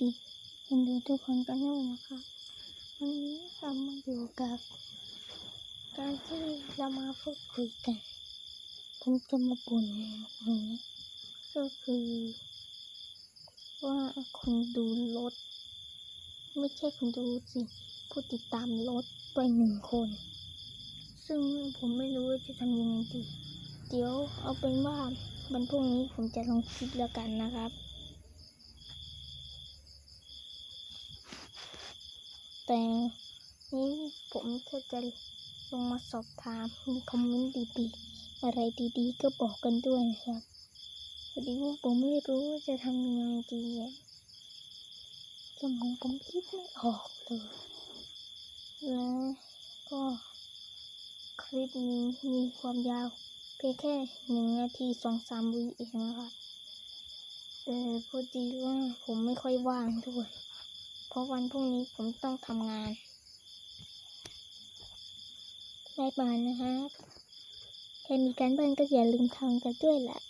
ดีเห็นดูทุกคนกันด้วยนะคะวันนี้เรามาอยู่กับการที่เรามาพูดคุยกันผมจะมาบ่นตรงนี้ก็คือ ว่าคนดูรถ ไม่ใช่คนดูสิผู้ติดตามรถไปหนึ่งคน ซึ่งผมไม่รู้ว่าจะทำยังไงดี เดี๋ยวเอาเป็นว่าวันพรุ่งนี้ผมจะลองคิดแล้วกันนะครับ แต่นี้ผมแค่จะลงมาสอบถามมีคอมเมนต์ดีๆ อะไรดีๆ ก็บอกกันด้วยนะครับพอดีว่าผมไม่รู้ว่าจะทำยังไงดีสมองผมคิดไม่ออกเลยและก็คลิปนี้มีความยาวเพียงแค่หนึ่งนาทีสองสามวิเองนะครับแต่พอดีว่าผมไม่ค่อยว่างด้วย ราะวันพรุ่งนี้ผมต้องทำงานบายบายนะครับใครมีการบ้านก็อย่าลืมทำกันด้วยแหละ